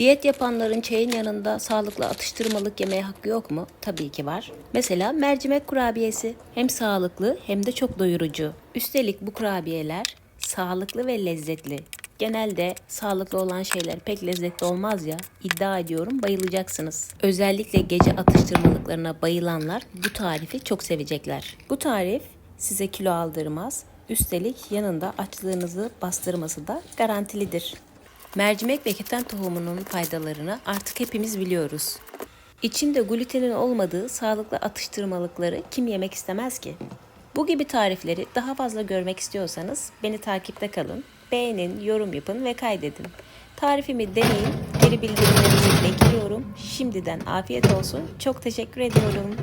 Diyet yapanların çayın yanında sağlıklı atıştırmalık yemeye hakkı yok mu? Tabii ki var. Mesela mercimek kurabiyesi. Hem sağlıklı hem de çok doyurucu. Üstelik bu kurabiyeler sağlıklı ve lezzetli. Genelde sağlıklı olan şeyler pek lezzetli olmaz ya. İddia ediyorum bayılacaksınız. Özellikle gece atıştırmalıklarına bayılanlar bu tarifi çok sevecekler. Bu tarif size kilo aldırmaz. Üstelik yanında açlığınızı bastırması da garantilidir. Mercimek ve keten tohumunun faydalarını artık hepimiz biliyoruz. İçinde glutenin olmadığı sağlıklı atıştırmalıkları kim yemek istemez ki? Bu gibi tarifleri daha fazla görmek istiyorsanız beni takipte kalın, beğenin, yorum yapın ve kaydedin. Tarifimi deneyin, geri bildirimlerinizi bekliyorum. Şimdiden afiyet olsun, çok teşekkür ediyorum.